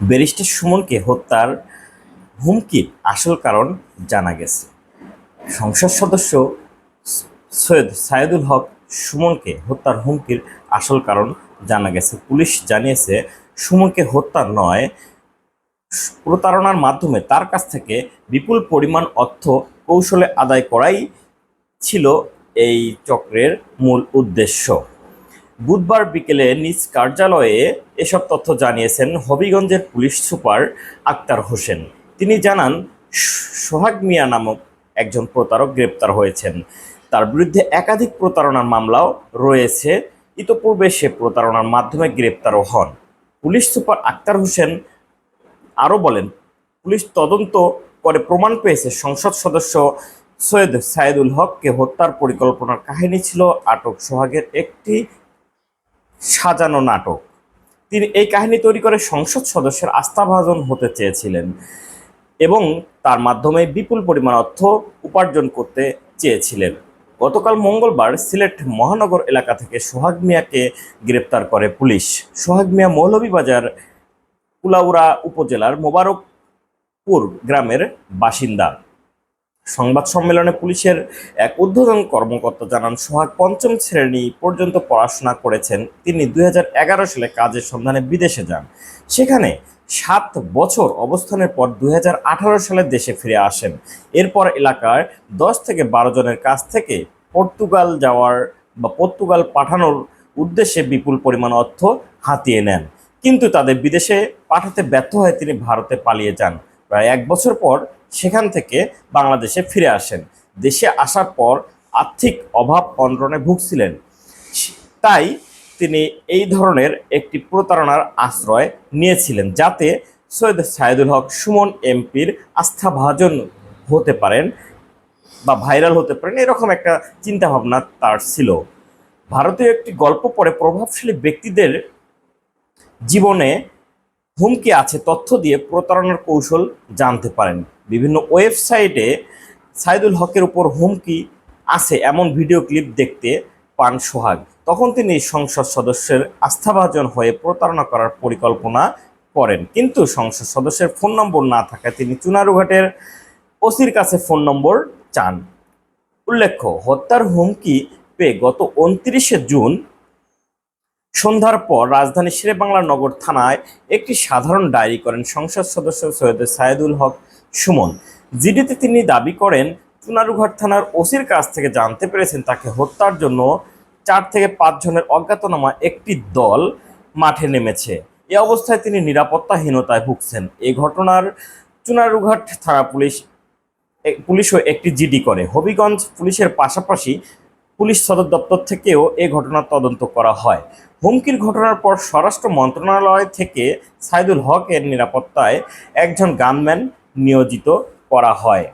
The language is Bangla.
ব্যারিস্টার সুমনকে হত্যার হুমকির আসল কারণ জানা গেছে। সংসদ সদস্য সৈয়দ সায়েদুল হক সুমনকে হত্যার হুমকির আসল কারণ জানা গেছে। পুলিশ জানিয়েছে, সুমনকে হত্যা নয়, প্রতারণার মাধ্যমে তার কাছ থেকে বিপুল পরিমাণ অর্থ কৌশলে আদায় করাই ছিল এই চক্রের মূল উদ্দেশ্য। বুধবার বিকেলে নিজ কার্যালয়ে এসব তথ্য জানিয়েছেন হবিগঞ্জের পুলিশ সুপার আক্তার হোসেন। তিনি জানান, সোহাগ মিয়া নামক একজন প্রতারক গ্রেপ্তার হয়েছেন। তার বিরুদ্ধে একাধিক প্রতারণার মামলাও রয়েছে। ইতোপূর্বে সে প্রতারণার মাধ্যমে গ্রেপ্তারও হন। পুলিশ সুপার আক্তার হোসেন আরও বলেন, পুলিশ তদন্ত করে প্রমাণ পেয়েছে সংসদ সদস্য সৈয়দ সাইদুল হককে হত্যার পরিকল্পনার কাহিনী ছিল আটক সোহাগের একটি সাজানো নাটক। তিনি এই কাহিনী তৈরি করে সংসদ সদস্যের আস্থাভাজন হতে চেয়েছিলেন এবং তার মাধ্যমে বিপুল পরিমাণ অর্থ উপার্জন করতে চেয়েছিলেন। গতকাল মঙ্গলবার সিলেট মহানগর এলাকা থেকে সোহাগ মিয়াকে গ্রেপ্তার করে পুলিশ। সোহাগ মিয়া মৌলভীবাজার, কুলাউড়া উপজেলার মোবারকপুর গ্রামের বাসিন্দা। সংবাদ সম্মেলনে পুলিশের এক ঊর্ধ্বতন কর্মকর্তা জানান, সোহাগ পঞ্চম শ্রেণি পর্যন্ত পড়াশোনা করেছেন। তিনি দুই হাজার এগারো সালে কাজের সন্ধানে বিদেশে যান। সেখানে সাত বছর অবস্থানের পর দু হাজার আঠারো সালে দেশে ফিরে আসেন। এরপর এলাকার দশ থেকে বারো জনের কাছ থেকে পর্তুগাল যাওয়ার বা পর্তুগাল পাঠানোর উদ্দেশ্যে বিপুল পরিমাণ অর্থ হাতিয়ে নেন। কিন্তু তাদের বিদেশে পাঠাতে ব্যর্থ হয়ে তিনি ভারতে পালিয়ে যান। প্রায় এক বছর পর সেখান থেকে বাংলাদেশে ফিরে আসেন। দেশে আসার পর আর্থিক অভাব অনটনে ভুগছিলেন। তাই তিনি এই ধরনের একটি প্রতারণার আশ্রয় নিয়েছিলেন যাতে সৈয়দ সাইদুল হক সুমন এমপির আস্থাভাজন হতে পারেন বা ভাইরাল হতে পারেন, এরকম একটা চিন্তাভাবনা তার ছিল। ভারতীয় একটি গল্প পড়ে প্রভাবশালী ব্যক্তিদের জীবনে হুমকি আছে, তথ্য দিয়ে প্রতারণার কৌশল জানতে পারেন। বিভিন্ন ওয়েবসাইটে সাইদুল হকের উপর হুমকি আছে এমন ভিডিও ক্লিপ দেখতে পান সোহাগ। তখন তিনি সংসদ সদস্যের আস্থাভাজন হয়ে প্রতারণা করার পরিকল্পনা করেন। কিন্তু সংসদ সদস্যের ফোন নম্বর না থাকায় তিনি চুনারুঘাটের ওসির কাছে ফোন নম্বর চান। উল্লেখ্য, হত্যার হুমকি পেয়ে গত উনত্রিশে জুন সন্ধ্যার পর রাজধানী শেরেবাংলা নগর থানায় একটি সাধারণ ডায়েরি করেন সংসদ সদস্য সৈয়দ সাইদুল হক। সুমন। জিডিতে তিনি দাবি করেন চুনারুঘাট থানার ওসির কাছ থেকে জানতে পেরেছেন তাকে হত্যার জন্য চার থেকে পাঁচ জনের অজ্ঞাতনামা একটি দল মাঠে নেমেছে। এ অবস্থায় তিনি নিরাপত্তাহীনতায় ভুগছেন। এ ঘটনার চুনারুঘাট থানা পুলিশ পুলিশও একটি জিডি করে। হবিগঞ্জ পুলিশের পাশাপাশি পুলিশ সদর দপ্তর থেকেও এ ঘটনার তদন্ত করা হয়। হুমকির ঘটনার পর স্বরাষ্ট্র মন্ত্রণালয় থেকে সাইদুল হকের নিরাপত্তায় একজন গানম্যান নিয়োজিত করা হয়।